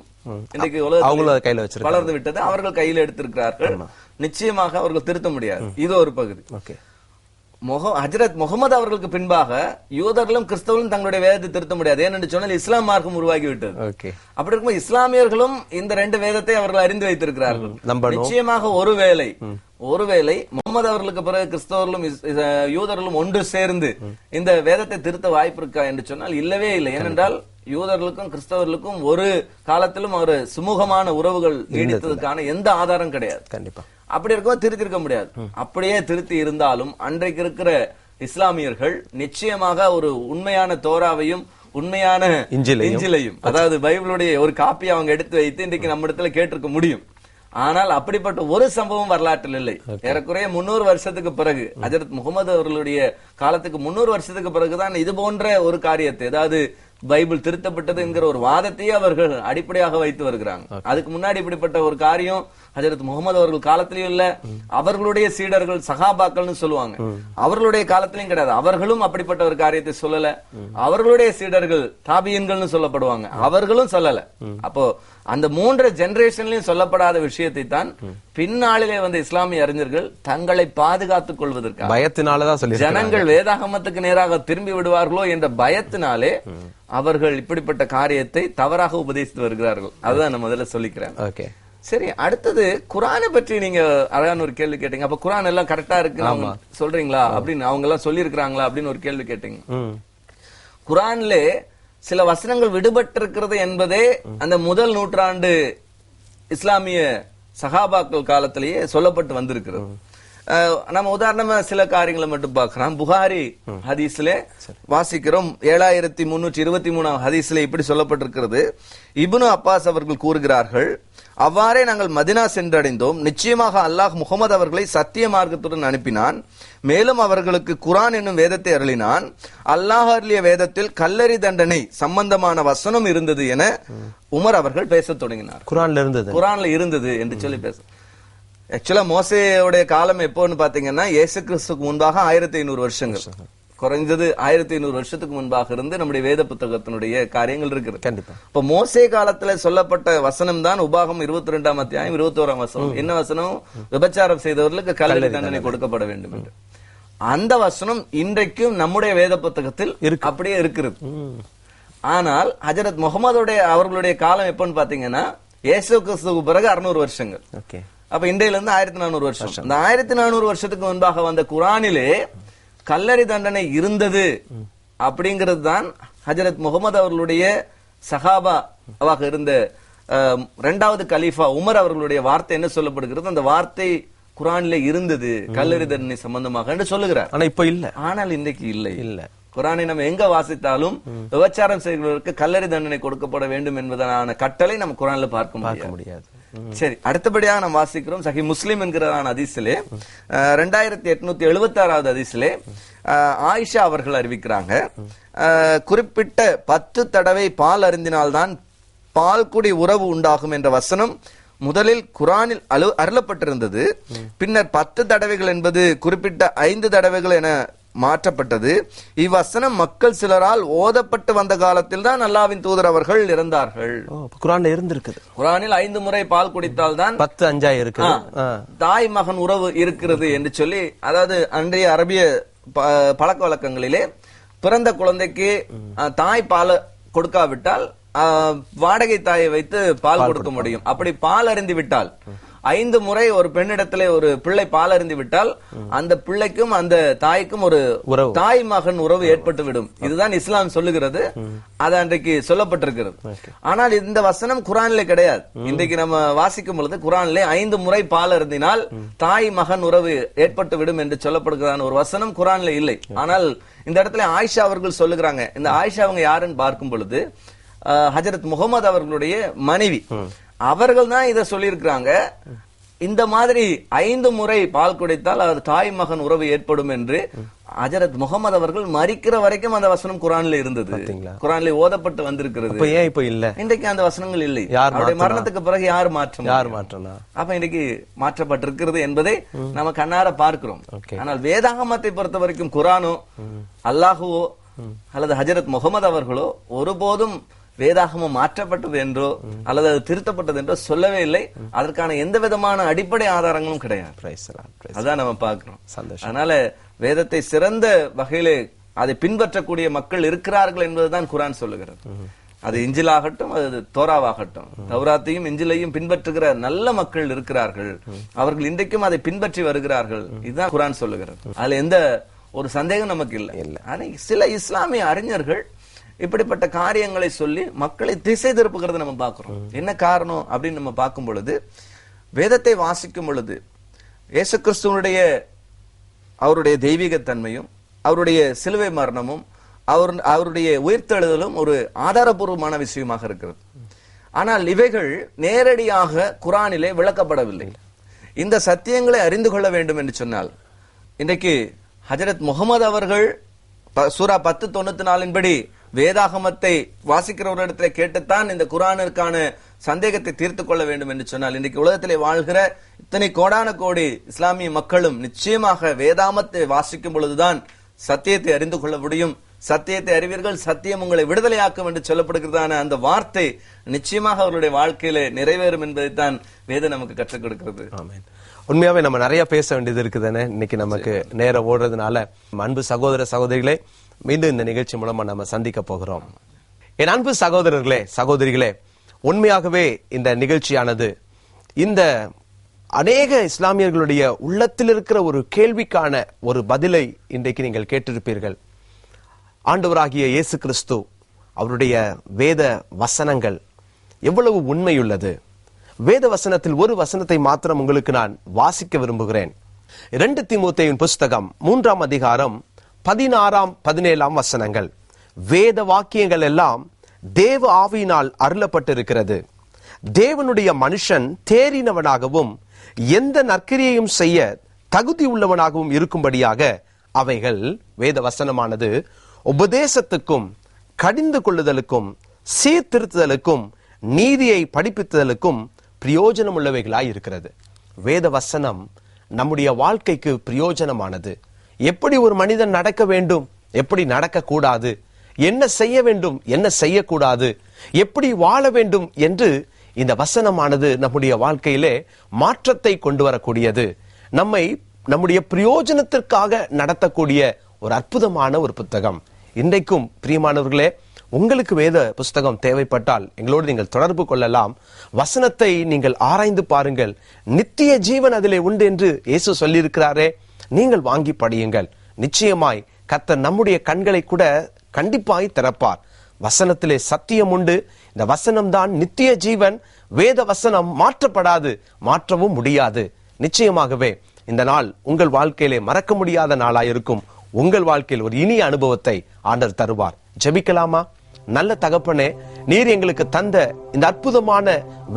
இன்றைக்கு உலகத்தில் வளர்ந்து விட்டது. அவர்கள் கையில் எடுத்திருக்கிறார்கள். நிச்சயமாக அவர்கள் திருத்த முடியாது. இது ஒரு பகுதி. ஹஜரத் முகமது அவர்களுக்கு பின்பாக யூதர்களும் கிறிஸ்தவர்களும் தங்களுடைய வேதத்தை திருத்த முடியாது. ஏனென்று சொன்னால் இஸ்லாம் மார்க்கம் உருவாகி விட்டது அப்படி இருக்கும்போது இஸ்லாமியர்களும் இந்த ரெண்டு வேதத்தை அவர்கள் அறிந்து வைத்திருக்கிறார்கள். நிச்சயமாக ஒருவேளை ஒருவேளை முகமது அவர்களுக்கு பிறகு கிறிஸ்தவர்களும் யூதர்களும் ஒன்று சேர்ந்து இந்த வேதத்தை திருத்த வாய்ப்பு இருக்கா என்று சொன்னால் இல்லவே இல்லை. ஏனென்றால் யூதர்களுக்கும் கிறிஸ்தவர்களுக்கும் ஒரு காலத்திலும் ஒரு சுமூகமான உறவுகள் நீடித்ததுக்கான எந்த ஆதாரம் கிடையாது. கண்டிப்பா. அப்படி இருக்கும் திருத்திருக்க முடியாது. அப்படியே திருத்தி இருந்தாலும் அன்றைக்கு இருக்கிற இஸ்லாமியர்கள் நிச்சயமாக ஒரு உண்மையான தோராவையும் உண்மையான இஞ்சிலையும். அதாவது பைபிளுடைய ஒரு காப்பி அவங்க எடுத்து வைத்து இன்றைக்கு நம்ம இடத்துல கேட்டிருக்க முடியும். ஆனால் அப்படிப்பட்ட ஒரு சம்பவம் வரலாற்றில் இல்லை. ஏறக்குறைய முன்னூறு வருஷத்துக்கு பிறகு ஹஜரத் முகமது அவர்களுடைய காலத்துக்கு முன்னூறு வருஷத்துக்கு பிறகுதான் இது போன்ற ஒரு காரியத்தை அதாவது பைபிள் திருத்தப்பட்டது என்கிற ஒரு வாதத்தையே அவர்கள் அடிப்படையாக வைத்து வருகிறாங்க. அதுக்கு முன்னாடி இப்படிப்பட்ட ஒரு காரியம் ஹஜரத் முகமது அவர்கள் காலத்திலயும் இல்ல அவர்களுடைய சீடர்கள் சகாபாக்கள்னு சொல்லுவாங்க. அவர்களுடைய காலத்திலயும் கிடையாது. அவர்களும் அப்படிப்பட்ட ஒரு காரியத்தை சொல்லல. அவர்களுடைய சீடர்கள் தாபியன்கள்னு சொல்லப்படுவாங்க. அவர்களும் சொல்லல. அப்போ அந்த மூன்று ஜெனரேஷன்லயும் சொல்லப்படாத விஷயத்தை தான் பின்னாளிலே வந்த இஸ்லாமிய அறிஞர்கள் தங்களை பாதுகாத்துக் கொள்வதற்காக பயத்தினாலதான் சொல்லி ஜனங்கள் வேதாகமத்துக்கு நேராக திரும்பி விடுவார்களோ என்ற பயத்தினாலே அவர்கள் இப்படிப்பட்ட காரியத்தை தவறாக உபதேசித்து வருகிறார்கள். அதுதான் நான் முதல்ல சொல்லிக்கிறேன். ஓகே சரி அடுத்தது குரானை பற்றி நீங்க அழகான ஒரு கேள்வி கேட்டீங்க. அப்ப குரான் எல்லாம் கரெக்டா இருக்கு சொல்றீங்களா? அப்படின்னு அவங்க எல்லாம் சொல்லி அப்படின்னு ஒரு கேள்வி கேட்டீங்க. குரான்ல சில வசனங்கள் விடுபட்டிருக்கிறது என்பதே அந்த முதல் நூற்றாண்டு இஸ்லாமிய சகாபாக்கள் காலத்திலேயே சொல்லப்பட்டு வந்திருக்கிறது. நம்ம உதாரணமா சில காரியங்களை மட்டும் பார்க்கலாம். புகாரி ஹதீஸ்ல வாசிக்கிறோம். ஏழாயிரத்தி முன்னூற்றி இருபத்தி மூணாம் ஹதீஸ்ல இப்படி சொல்லப்பட்டிருக்கிறது. இப்னு அப்பாஸ் அவர்கள் கூறுகிறார்கள் அவ்வாறே நாங்கள் மதினா சென்றடைந்தோம். நிச்சயமாக அல்லாஹ் முகமது அவர்களை சத்திய மார்க்கத்துடன் அனுப்பினான். மேலும் அவர்களுக்கு குரான் என்னும் வேதத்தை அருளினான். அல்லாஹ் அருளிய வேதத்தில் கல்லறி தண்டனை சம்பந்தமான வசனம் இருந்தது என உமர் அவர்கள் பேசத் தொடங்கினார். குரான்ல இருந்தது. குரான்ல இருந்தது என்று சொல்லி பேச ஆக்சுவலா மோசையோடைய காலம் எப்போன்னு பாத்தீங்கன்னா இயேசு கிறிஸ்துக்கு முன்பாக ஆயிரத்தி ஐநூறு வருஷங்கள். குறைஞ்சது ஆயிரத்தி ஐநூறு வருஷத்துக்கு முன்பாக இருந்து நம்முடைய வேத புத்தகத்தினுடைய காரியங்கள் இருக்குது. கண்டிப்பா. இப்ப மோசே காலத்துல சொல்லப்பட்ட வசனம் தான் உபாகம் இருபத்தி ரெண்டாம் அத்தியாயம் இருபத்தி ஓராம் வசனம் என்ன வசனம்? விபச்சாரம் செய்தவர்களுக்கு கல்லறை தண்டனை கொடுக்கப்பட வேண்டும் என்று. அந்த வசனம் இன்றைக்கும் நம்முடைய வேத புத்தகத்தில் அப்படியே இருக்கிறது ஆனால் ஹஜரத் முகமதுடைய அவர்களுடைய காலம் எப்பன்னு பாத்தீங்கன்னா இயேசு கிறிஸ்துவுக்கு பிறகு அறுநூறு வருஷங்கள். ஓகே. அப்ப இன்றையில இருந்து ஆயிரத்தி நானூறு வருஷம். இந்த ஆயிரத்தி நானூறு வருஷத்துக்கு முன்பாக வந்த குரானிலே கல்லறை தண்டனை இருந்தது அப்படிங்கிறது தான் ஹஜரத் முகமது அவர்களுடைய சஹாபா அவாக இருந்த அஹ், இரண்டாவது கலீஃபா உமர் அவர்களுடைய வார்த்தை என்ன சொல்லப்படுகிறது? அந்த வார்த்தை குரானிலே இருந்தது கல்லறை தண்டனை சம்பந்தமாக என்று சொல்லுகிறார். ஆனா இப்ப இல்ல. ஆனால் இன்றைக்கு இல்லை. இல்ல. குரானை நம்ம எங்க வாசித்தாலும் விபச்சாரம் செய்கிறவர்களுக்கு கல்லறை தண்டனை கொடுக்கப்பட வேண்டும் என்பதனான கட்டளை நம்ம குரான்ல பார்க்க முடியாது. சரி அடுத்தபடியாக நாம் வாசிக்கிறோம் சஹி முஸ்லிம் என்கிறதான அதிசிலே ரெண்டாயிரத்தி எட்நூத்தி எழுபத்தி ஆறாவது அதிசிலே ஆயிஷா அவர்கள் அறிவிக்கிறாங்க. குறிப்பிட்ட பத்து தடவை பால் அருந்தினால்தான் பால் குடி உறவு உண்டாகும் என்ற வசனம் முதலில் குரானில் அலு அருளப்பட்டிருந்தது. பின்னர் பத்து தடவைகள் என்பது குறிப்பிட்ட ஐந்து தடவைகள் என மாற்றப்பட்டது. இவ்வசனம் மக்கள் சிலரால் ஓதப்பட்டு வந்த காலத்தில் தான் அல்லாவின் தூதர் அவர்கள் அப்ப குரான்ல இருந்திருக்குது. குரானில் ஐந்து முறை பால் குடித்தால் தான் பத்து அஞ்சாய் இருக்கு. தாய் மகன் உறவு இருக்கிறது என்று சொல்லி அதாவது அன்றைய அரபிய பழக்க வழக்கங்களிலே பிறந்த குழந்தைக்கு தாய் பால் கொடுக்காவிட்டால் வாடகை தாயை வைத்து பால் கொடுக்க முடியும். அப்படி பால் அருந்தி விட்டால் ஐந்து முறை ஒரு பெண்ணிடத்திலே ஒரு பிள்ளை பால் அருந்தி விட்டால் அந்த பிள்ளைக்கும் அந்த தாய்க்கும் ஒரு. தாய் மகன் உறவு ஏற்பட்டு விடும் இதுதான் இஸ்லாம் சொல்லுகிறது. அது அன்றைக்கு சொல்லப்பட்டிருக்கிறது. ஆனால் இந்த வசனம் குரானிலே கிடையாது. இன்றைக்கு நம்ம வாசிக்கும் பொழுது குரானிலே ஐந்து முறை பால் அருந்தினால் தாய் மகன் உறவு ஏற்பட்டு விடும் என்று சொல்லப்படுகிறதான ஒரு வசனம் குரான்ல இல்லை. ஆனால் இந்த இடத்துல ஆயிஷா அவர்கள் சொல்லுகிறாங்க. இந்த ஆயிஷா அவங்க யாருன்னு பார்க்கும் பொழுது ஹஜரத் முகமது அவர்களுடைய மனைவி. அவர்கள் தான் இதை சொல்லியிருக்கிறாங்க. இந்த மாதிரி ஐந்து முறை பால் குடித்தால் அது தாய் மகன் உறவு ஏற்படும் என்று ஹஜரத் முகமது அவர்கள் மறிக்கிற வரைக்கும் அந்த வசனம் குரான்ல இருந்தது? குரான்ல ஓதப்பட்டு வந்திருக்கிறது. ஏன் இப்ப இல்ல? இன்றைக்கு அந்த வசனங்கள் இல்லை. அவருடைய? மரணத்துக்கு பிறகு யார் மாற்றம் யார் மாற்றனா? அப்ப இன்னைக்கு மாற்றப்பட்டிருக்கிறது என்பதை நம்ம கண்ணார பார்க்கிறோம். ஆனால் வேதாகமத்தை பொறுத்த வரைக்கும் குரானோ அல்லாஹுவோ அல்லது ஹஜரத் முகமது அவர்களோ ஒருபோதும் வேதாகமம் மாற்றப்பட்டது என்றோ அல்லது அது திருத்தப்பட்டது என்றோ சொல்லவே இல்லை. அதற்கான எந்த விதமான அடிப்படை ஆதாரங்களும் கிடையாது. அதான் நம்ம பார்க்கிறோம். சந்தோஷம். அதனால வேதத்தை சிறந்த வகையிலே அதை பின்பற்றக்கூடிய மக்கள் இருக்கிறார்கள் என்பதுதான் குரான் சொல்லுகிறது. அது இஞ்சிலாகட்டும் அது தோராவாகட்டும். தௌராத்தையும் இஞ்சிலையும் பின்பற்றுகிற நல்ல மக்கள் இருக்கிறார்கள். அவர்கள் இன்றைக்கும் அதை பின்பற்றி வருகிறார்கள். இதுதான் குரான் சொல்லுகிறது. அதுல எந்த ஒரு சந்தேகம் நமக்கு இல்லை. இல்ல. ஆனா சில இஸ்லாமிய அறிஞர்கள் இப்படிப்பட்ட காரியங்களை சொல்லி மக்களை திசை திருப்புகிறத நம்ம பார்க்கிறோம். என்ன காரணம் அப்படின்னு நம்ம பார்க்கும் பொழுது வேதத்தை வாசிக்கும் பொழுது இயேசு கிறிஸ்துவனுடைய அவருடைய தெய்வீகத்தன்மையும் அவருடைய சிலுவை மரணமும் அவர் அவருடைய உயிர்த்தெழுதலும் ஒரு ஆதாரபூர்வமான விஷயமாக இருக்கிறது. ஆனால் இவைகள் நேரடியாக குரானிலே விளக்கப்படவில்லை. இந்த சத்தியங்களை அறிந்து கொள்ள வேண்டும் என்று சொன்னால் இன்றைக்கு ஹஜரத் முகமது அவர்கள் சூரா பத்து தொண்ணூத்தி நாலின்படி வேதாகமத்தை வாசிக்கிற ஒரு இடத்துல கேட்டுத்தான் இந்த குரானிற்கான சந்தேகத்தை தீர்த்து கொள்ள வேண்டும் என்று சொன்னால் இன்றைக்கு உலகத்திலே வாழ்கிற இத்தனை கோடான கோடி இஸ்லாமிய மக்களும் நிச்சயமாக வேதாமத்தை வாசிக்கும் பொழுதுதான் சத்தியத்தை அறிந்து கொள்ள முடியும். சத்தியத்தை அறிவீர்கள் சத்தியம் உங்களை விடுதலையாக்கும் என்று சொல்லப்படுகிறதான அந்த வார்த்தை நிச்சயமாக அவர்களுடைய வாழ்க்கையிலே நிறைவேறும் என்பதைத்தான் வேதம் நமக்கு கற்றுக் கொடுக்கிறது. உண்மையாவே நம்ம நிறைய பேச வேண்டியது இருக்குதுன்னு இன்னைக்கு நமக்கு நேரம் ஓடுறதுனால அன்பு சகோதர சகோதரிகளே மீண்டும் இந்த நிகழ்ச்சி மூலமா நம்ம சந்திக்க போகிறோம். என் அன்பு சகோதரர்களே சகோதரிகளே உண்மையாகவே இந்த நிகழ்ச்சியானது இந்த அநேக இஸ்லாமியர்களுடைய உள்ளத்தில் இருக்கிற ஒரு கேள்விக்கான ஒரு பதிலை இன்றைக்கு நீங்கள் கேட்டிருப்பீர்கள். ஆண்டவராகிய இயேசு கிறிஸ்து அவருடைய வேத வசனங்கள் எவ்வளவு உண்மையுள்ளது. வேத வசனத்தில் ஒரு வசனத்தை மாத்திரம் உங்களுக்கு நான் வாசிக்க விரும்புகிறேன். இரண்டு திமுத்தையின் புஸ்தகம் மூன்றாம் அதிகாரம் பதினாறாம் பதினேழாம் வசனங்கள். வேத வாக்கியங்கள் எல்லாம் தேவ ஆவியினால் அருளப்பட்டிருக்கிறது. தேவனுடைய மனுஷன் தேறினவனாகவும் எந்த நற்கிரியையும் செய்ய தகுதி உள்ளவனாகவும் இருக்கும்படியாக அவைகள் வேத வசனமானது உபதேசத்துக்கும் கடிந்து கொள்ளுதலுக்கும் சீர்திருத்துதலுக்கும் நீதியை படிப்பித்தலுக்கும் பிரயோஜனம் உள்ளவைகளாய் இருக்கிறது வேத வசனம் நம்முடைய வாழ்க்கைக்கு பிரயோஜனமானது. எப்படி ஒரு மனிதன் நடக்க வேண்டும்? எப்படி நடக்கக்கூடாது? என்ன செய்ய வேண்டும்? என்ன செய்யக்கூடாது? எப்படி வாழ வேண்டும் என்று இந்த வசனமானது நம்முடைய வாழ்க்கையிலே மாற்றத்தை கொண்டு வரக்கூடியது. நம்மை நம்முடைய பிரயோஜனத்திற்காக நடத்தக்கூடிய ஒரு அற்புதமான ஒரு புத்தகம். இன்றைக்கும் பிரியமானவர்களே உங்களுக்கு வேத புஸ்தகம் தேவைப்பட்டால் எங்களோடு நீங்கள் தொடர்பு கொள்ளலாம். வசனத்தை நீங்கள் ஆராய்ந்து பாருங்கள். நித்திய ஜீவன் அதிலே உண்டு என்று இயேசு சொல்லியிருக்கிறாரே நீங்கள் வாங்கி படியுங்கள். நிச்சயமாய் கத்த நம்முடைய கண்களை கூட கண்டிப்பாய் திறப்பார். வசனத்திலே சத்தியம் உண்டு. இந்த வசனம் தான் நித்திய ஜீவன் வேத வசனம் மாற்றப்படாது மாற்றவும் முடியாது. நிச்சயமாகவே இந்த நாள் உங்கள் வாழ்க்கையிலே மறக்க முடியாத நாளாயிருக்கும் உங்கள் வாழ்க்கையில் ஒரு இனிய அனுபவத்தை ஆண்டர் தருவார். ஜெபிக்கலாமா? நல்ல தகப்பனே நீர் எங்களுக்கு தந்த இந்த அற்புதமான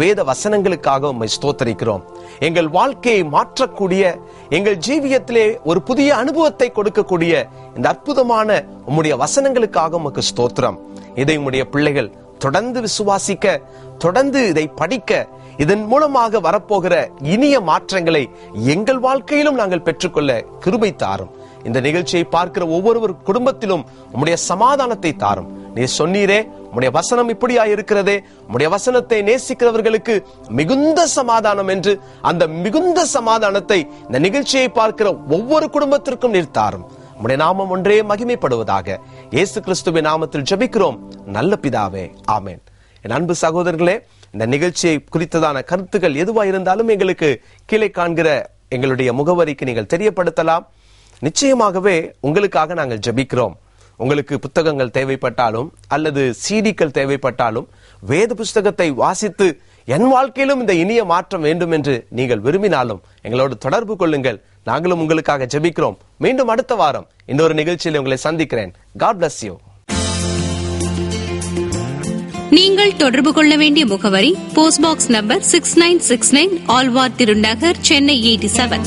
வேத வசனங்களுக்காக உண்மை ஸ்தோத்தரிக்கிறோம். எங்கள் வாழ்க்கையை மாற்றக்கூடிய எங்கள் ஜீவியத்திலே ஒரு புதிய அனுபவத்தை கொடுக்கக்கூடிய இந்த அற்புதமான உம்முடைய வசனங்களுக்காக உமக்கு ஸ்தோத்திரம். இதை உம்முடைய பிள்ளைகள் தொடர்ந்து விசுவாசிக்க தொடர்ந்து இதை படிக்க இதன் மூலமாக வரப்போகிற இனிய மாற்றங்களை எங்கள் வாழ்க்கையிலும் நாங்கள் பெற்றுக்கொள்ள கிருபை தாரும். இந்த நிகழ்ச்சியை பார்க்கிற ஒவ்வொரு குடும்பத்திலும் உம்முடைய சமாதானத்தை தாரும். நீ சொன்னீரே உடைய வசனம் இப்படியா இருக்கிறதே உடைய வசனத்தை நேசிக்கிறவர்களுக்கு மிகுந்த சமாதானம் என்று அந்த மிகுந்த சமாதானத்தை இந்த நிகழ்ச்சியை பார்க்கிற ஒவ்வொரு குடும்பத்திற்கும் நிறுத்தாரும். உடைய நாமம் ஒன்றே மகிமைப்படுவதாக. இயேசு கிறிஸ்துவின் நாமத்தில் ஜெபிக்கிறோம். நல்ல பிதாவே ஆமேன். என் அன்பு சகோதரர்களே இந்த நிகழ்ச்சியை குறித்ததான கருத்துக்கள் எதுவா இருந்தாலும் எங்களுக்கு கீழே காண்கிற எங்களுடைய முகவரிக்கு நீங்கள் தெரியப்படுத்தலாம். நிச்சயமாகவே உங்களுக்காக நாங்கள் ஜெபிக்கிறோம். உங்களுக்கு புத்தகங்கள் தேவைப்பட்டாலும் அல்லது சீடிக்கள் தேவைப்பட்டாலும் வேத புஸ்தகத்தை வாசித்து என் வாழ்க்கையிலும் இந்த இனிய மாற்றம் வேண்டும் என்று நீங்கள் விரும்பினாலும் எங்களோடு தொடர்பு கொள்ளுங்கள். நாங்களும் உங்களுக்காக ஜெபிக்கிறோம். மீண்டும் அடுத்த வாரம் இன்னொரு நிகழ்ச்சியில் உங்களை சந்திக்கிறேன். காட் பிளஸ் யூ நீங்கள் தொடர்பு கொள்ள வேண்டிய முகவரி post box number six nine six nine Alwar Thirunagar Chennai eighty seven